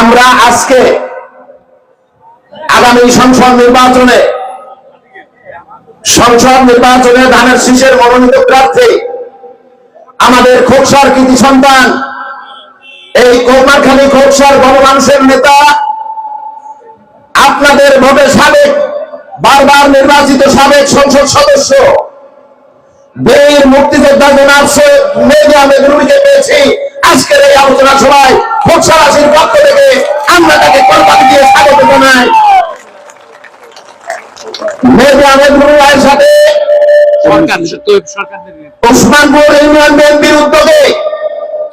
আমরা আজকে আগামী সংসদ নির্বাচনে সংসদ নির্বাচনে ধানের শীষের মনোনীত প্রার্থী, আমাদের খোকসার কৃতি সন্তান, এই কৌমারখালী খোকসার গণমানুষের নেতা, আপনাদের ভোটে সাবেক, বারবার নির্বাচিত সাবেক সংসদ সদস্য, বীর মুক্তিযোদ্ধা জনাব সৈয়দ আহমেদ রুমিকে পেয়েছি। আজকের এই আলোচনা সভায় খোকসারাসির পক্ষ মেজা আহমেদ রুমি সাথে সরকার তো সরকারদের ওসমানপুর ইউনিয়ন বিএনপির উদ্যোগে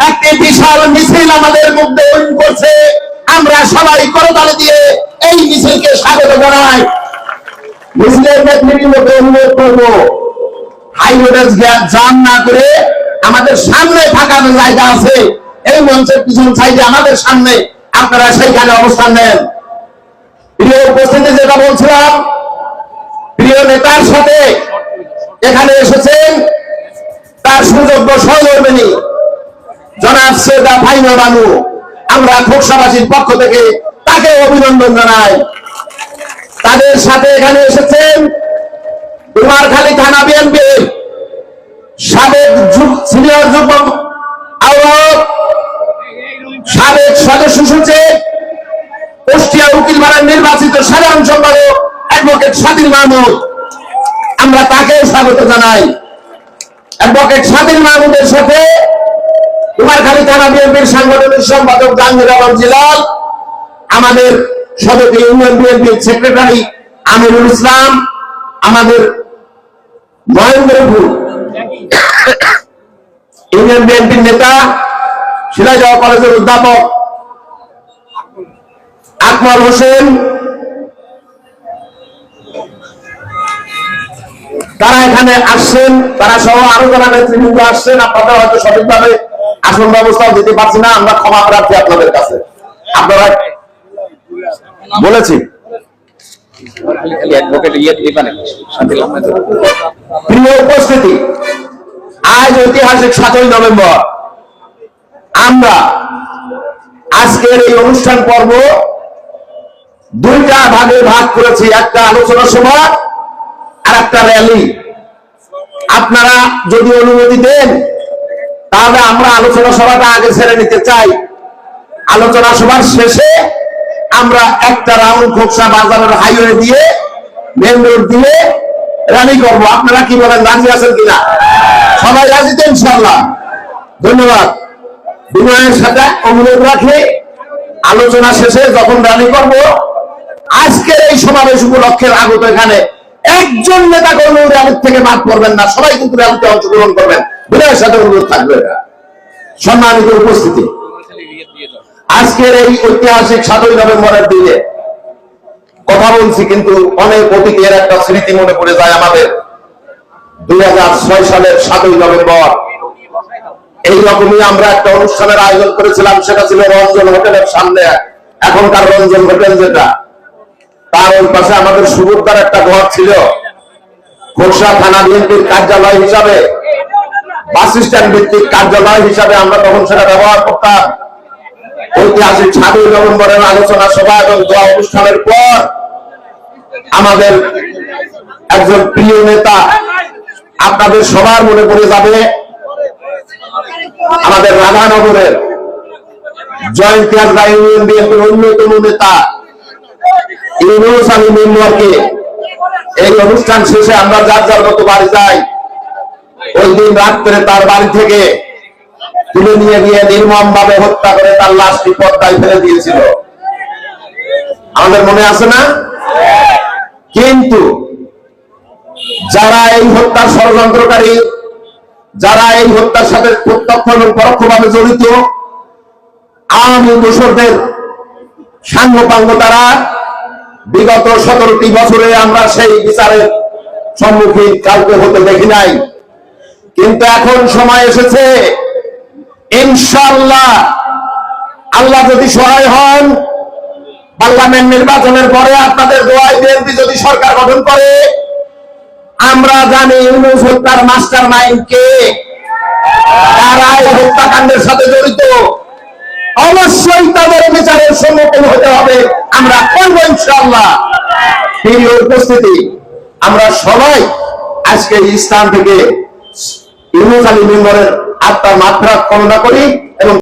একটি বিশাল মিছিল আমাদের মধ্যে করছে। আমরা সবাই করতালি দিয়ে এই মিছিলকে স্বাগত জানাই। মিছিলের নেতৃবৃন্দকে অনুরোধ করব জাম না করে আমাদের সামনে থাকা যে জায়গা আছে। এই মঞ্চের পিছন সাইডে আমাদের সামনে আপনারা সেইখানে অবস্থান নেন। প্রিয় উপস্থিতি যেটা বলছিলাম প্রিয় নেতার সাথে এখানে এসেছেন তার সুযোগ্য সহকর্মিনী জনাব সেদা ফাইনা বানু। আমরা খোকসাবাসীর পক্ষ থেকে তাকে অভিনন্দন জানাই। তাদের সাথে এখানে এসেছেন কুমারখালী থানা বিএনপির সাবেক সিনিয়র যুগ্ম আহ্বায়ক, সাবেক সদস্য সচিব, কুষ্টিয়া উকিল মারার নির্বাচিত সাধারণ সম্পাদক অ্যাডভোকেট স্বাধীন মাহমুদ। আমরা তাকেও স্বাগত জানাই। অ্যাডভোকেট স্বাধীন মাহমুদের সাথে কুমারখালী থানা বিএনপির সাংগঠনিক সম্পাদক জাহাঙ্গীর আলম জিলাল, আমাদের সদস্য ইউনিয়ন বিএনপির সেক্রেটারি আমিরুল ইসলাম, আমাদের মহেন্দ্রপুর ইউনিয়ন বিএনপির নেতা সিরাজগঞ্জ কলেজের অধ্যাপক আকমল হোসেন তারা এখানে আসছেন তারা সহ আরও যারা নেতৃবৃন্দ আসছেন আপনারা হয়তো সঠিকভাবে আসন ব্যবস্থাও দিতে পারছি না আমরা ক্ষমা প্রার্থী আপনাদের কাছে। আপনারা বলেছি। ইয়ে প্রিয় উপস্থিতি আজ ঐতিহাসিক সাতই নভেম্বর। আমরা আজকের এই অনুষ্ঠান পর্ব দুইটা ভাগে ভাগ করেছি। একটা আলোচনা সভা আর র্যালি আপনারা যদি অনুমতি দেন, তাহলে আমরা আলোচনা সভাটা আগে ছেড়ে নিতে চাই। আলোচনা সভার শেষে আমরা একটা রাউন্ড খোকসা বাজারের হাইওয়ে দিয়ে মেন রোড দিয়ে রানি করব। আপনারা কি বলেন, রাজি আছেন কিনা? সবাই রাজি তো ইনশাল্লাহ ধন্যবাদ। বিনয়ের সাথে অনুরোধ রাখি, আলোচনা শেষে যখন রানি করব, আজকের এই সমাবেশ উপলক্ষের আগত এখানে। একজন নেতা কর্মী র্যালির থেকে বাদ পড়বেন না, সবাই কিন্তু র্যালিতে অংশগ্রহণ করবেন। বিনয়ের সাথে অনুরোধ থাকবে। সম্মানিত উপস্থিতি। আজকের এই ঐতিহাসিক সাতই নভেম্বরের দিনে কথা বলছি কিন্তু অনেক অতীতের একটা স্মৃতি মনে পড়ে যায় আমাদের। দুই হাজার ছয় সালের সাতই নভেম্বর এই রকমই আমরা একটা অনুষ্ঠানের আয়োজন করেছিলাম, সেটা ছিল রঞ্জন হোটেলের সামনে। এখনকার রঞ্জন হোটেল যেটা তার ওই পাশে আমাদের সুভদ্রার একটা ঘর ছিল। খোরসা থানা বিএনপির কার্যালয় হিসাবে, বাস স্ট্যান্ড ভিত্তিক কার্যালয় হিসাবে আমরা তখন সেটা ব্যবহার করতাম। ঐতিহাসিক ছাব্বিশ নভেম্বরের আলোচনা সভা এবং দোয়া অনুষ্ঠানের পর আমাদের একজন প্রিয় নেতা আপনাদের সবার মনে পড়ে যাবে, আমাদের রাধানগরের জয়ন্তী হাজরা ইউনিয়ন বিএনপির অন্যতম নেতা অনুষ্ঠান শেষে আমরা যার যার মতো বাড়ি যাই, ওই দিন রাত্রে তার বাড়ি থেকে তুলে নিয়ে গিয়ে নির্মম ভাবে হত্যা করে তার লাশটি পদ্মায় ফেলে দিয়েছিল। আমাদের মনে আছে না? কিন্তু যারা এই হত্যার ষড়যন্ত্রকারী, যারা এই হত্যার সাথে প্রত্যক্ষ এবং পরোক্ষভাবে জড়িত, আওয়ামী দোষরদের সাঙ্গপাঙ্গ তারা বিগত সতেরোটি বছরে আমরা সেই বিচারের সম্মুখীন কাউকে হতে দেখি নাই। কিন্তু এখন সময় এসেছে। ইনশাল্লাহ আল্লাহ যদি সহায় হন, পার্লামেন্ট নির্বাচনের পরে আপনাদের দোয়ায় বিএনপি যদি সরকার গঠন করে, আমরা জানি ইউনুস হত্যার মাস্টার মাইন্ড কে তারা এই হত্যাকাণ্ডের সাথে জড়িত। অবশ্যই তাদের বিচারের সম্মুখীন হতে হবে। আমরা করব ইনশাআল্লাহ। প্রিয় উপস্থিতি, আমরা সবাই আজকে স্থান থেকে ইউনুস মেম্বরের আত্মার মাত্রা কামনা করি এবং